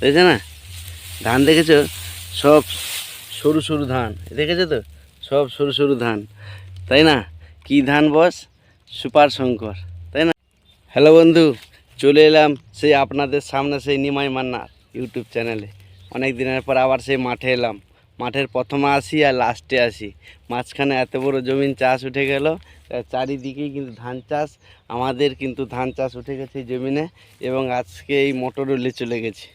দেখেছ না? ধান দেখেছ? সব সরু সরু ধান। দেখেছ তো? সব সরু সরু ধান। তাই না? কি ধান বস? সুপার শঙ্কর। তাই না? হ্যালো বন্ধু, চলে এলাম সেই আপনাদের সামনে সেই নিমাই মান্নার ইউটিউব চ্যানেলে। অনেক দিনের পর আবার সেই মাঠে এলাম। মাঠের প্রথমে আসি আর লাস্টে আসি। মাঝখানে এত বড় জমিন চাষ উঠে গেল চারিদিকেই কিন্তু ধান চাষ। আমাদের কিন্তু ধান চাষ উঠে গেছে জমিনে এবং আজকে এই মোটরও লে চলে গেছে।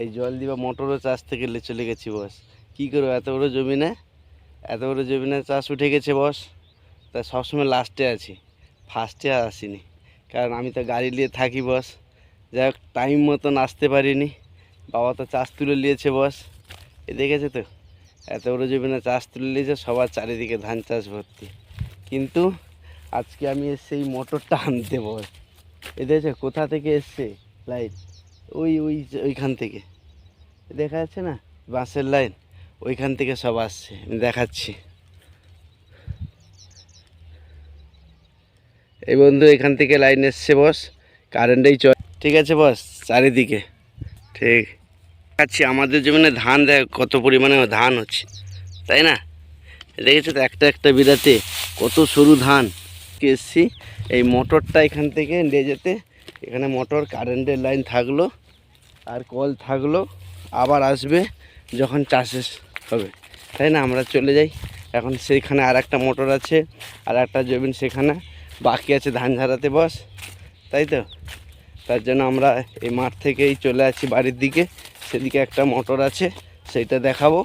এই জল দিবা মোটরও চাষ থেকে চলে গেছি বস। কী করব, এত বড় জমিনে? এত বড় জমিনে চাষ উঠে গেছে বস। তা সবসময় লাস্টে আছি। ফার্স্টে আর আসিনি। কারণ আমি তো গাড়ি নিয়ে থাকি বস। যাই হোক টাইম মতন আসতে পারিনি। বাবা তো চাষ তুলে নিয়েছে বস। এ দেখেছে তো? এত বড় জমিনে চাষ তুলে নিয়েছে, সবার চারিদিকে ধান চাষ ভর্তি। কিন্তু আজকে আমি এসে এই মোটরটা আনতে বস। এ দেখেছে, কোথা থেকে এসছে? লাইট ওই ওই ওইখান থেকে। দেখা যাচ্ছে না? বাসের লাইন। ওইখান থেকে সব আসছে। আমি দেখাচ্ছি। এই বন্ধু, এখান থেকে লাইন এসছে, বস। কারেন্টেই চল। ঠিক আছে, বস। চারিদিকে। ঠিক। আচ্ছা আমাদের জমিনে ধান দেখ, কত পরিমাণে ধান হচ্ছে। তাই না? দেখেছ তো, একটা একটা বিরাতে কত সরু ধান। এসছি, এই মোটরটা এখান থেকে নিয়ে যেতে। এখানে মোটর, কারেন্টের লাইন থাকল। আর কল থাকল, আবার আসবে যখন চাষের হবে। তাই না? আমরা চলে যাই। এখন সেইখানে আর একটা মোটর আছে আর একটা জমিন সেখানে, বাকি আছে ধান ঝাড়াতে বস। তাই তো? তার জন্য আমরা এই মাঠ থেকেই চলে আছি বাড়ির দিকে। সেদিকে একটা মোটর আছে, সেইটা দেখাবো।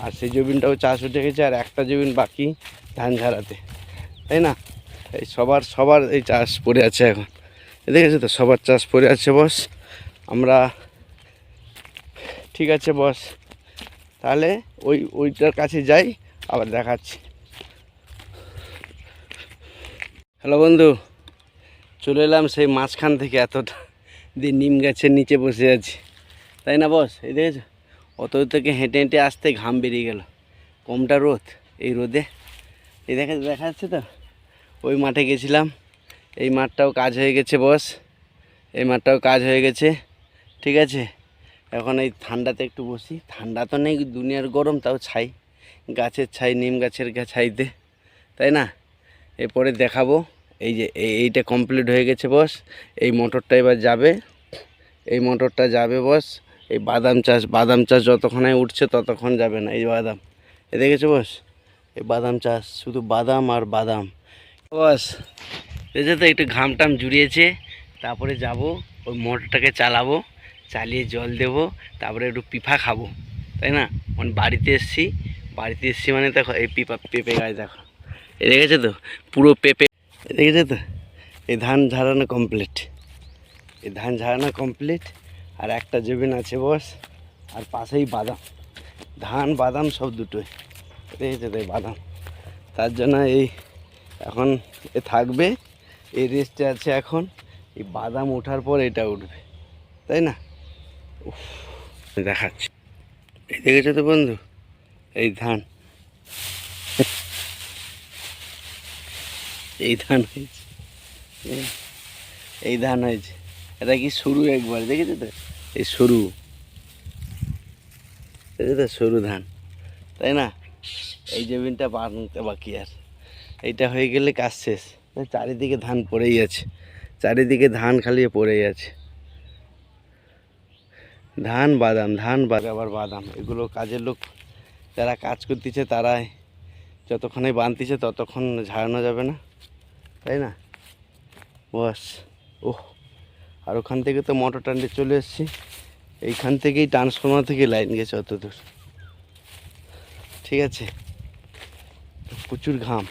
আর সেই জমিনটাও চাষ উঠে গেছে, আর একটা জমিন বাকি ধান ঝাড়াতে তাই না? এই সবার সবার এই চাষ পড়ে আছে এখন। দেখেছ তো? সবার চাষ পড়ে আছে বস। আমরা, ঠিক আছে বস। তাহলে ওই, ওইটার কাছে যাই, আবার দেখাচ্ছি। হ্যালো বন্ধু, চলে এলাম সেই মাঝখান থেকে এতটা দিয়ে নিম গাছের নিচে বসে আছি। তাই না বস? এই দেখেছ? অত থেকে হেঁটে হেঁটে আসতে ঘাম বেরিয়ে গেল। কমটা রোদ, এই রোদে। এই দেখা দেখা যাচ্ছে তো? ওই মাঠে গেছিলাম। এই মাঠটাও কাজ হয়ে গেছে বস। এই মাঠটাও কাজ হয়ে গেছে। ঠিক আছে? এখন এই ঠান্ডাতে একটু বসি। ঠান্ডা তো নেই, দুনিয়ার গরম, তাও ছাই। গাছের ছাই, নিম গাছের ছাইতে, তাই না? এরপরে দেখাবো। এই যে এই- এইটা কমপ্লিট হয়ে গেছে বস। এই মোটরটা এবার যাবে। এই মোটরটা যাবে বস। এই বাদাম চাষ বাদাম চাষ যতক্ষণে উঠছে ততক্ষণ যাবে না। এই বাদাম। এ দেখেছ বস? এই বাদাম চাষ, শুধু বাদাম আর বাদাম। বস দেখছ তো একটু ঘাম টাম জুড়িয়েছে। তারপরে যাব, ওই মোটরটাকে চালাবো। চালিয়ে জল দেব, তারপরে একটু পিফা খাব, তাই না? মানে বাড়িতে এসছি বাড়িতে এসছি মানে দেখো, এই পিপা, পেঁপে গাছ দেখো। এ দেখেছ তো? পুরো পেঁপে। দেখেছ তো? এই ধান ঝাড়ানো কমপ্লিট এই ধান ঝাড়ানো কমপ্লিট আর একটা জমিন আছে বস, আর পাশেই বাদাম। ধান, বাদাম সব দুটোই। দেখেছ তো বাদাম? তার জন্য এই এখন এ থাকবে, এই রেস্টে আছে এখন, এই বাদাম ওঠার পর এটা উঠবে, তাই না? দেখাচ্ছি। এই দেখেছ তো বন্ধু? এই ধান। এই ধান হয়েছে। এই- এই ধান হয়েছে। এটা কি সরু একবার? দেখেছ তো? এই সরু। দেখেছ তো? সরু ধান। তাই না? এই জমিনটা বানতে বাকি আর। এইটা হয়ে গেলে কাজ শেষ। চারিদিকে ধান পড়েই আছে। চারিদিকে ধান খালি পড়েই আছে। ধান, বাদাম ধান, বাদাম, আবার বাদাম। এগুলো কাজের লোক যারা কাজ করতেছে, তারাই যতক্ষণে বানতেছে, ততক্ষণ ঝাড়ানো যাবে না। তাই না? বস, ওহ। আর ওখান থেকে তো মোটর টানতে চলে এসেছি। এইখান থেকেই ট্রান্সফর্মার থেকে লাইন গেছে অত দূর। ঠিক আছে। প্রচুর ঘাম।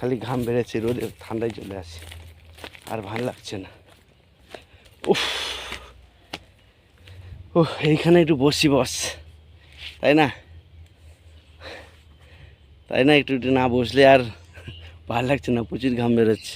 খালি ঘাম বেড়েছে, রোদে ঠান্ডায় চলে আসে। আর ভালো লাগছে না। উফ। ও এইখানে একটু বসি, বস। তাই না? তাই না, একটু একটু না বসলে আর ভালো লাগছে না, প্রচুর ঘাম বেরোচ্ছে।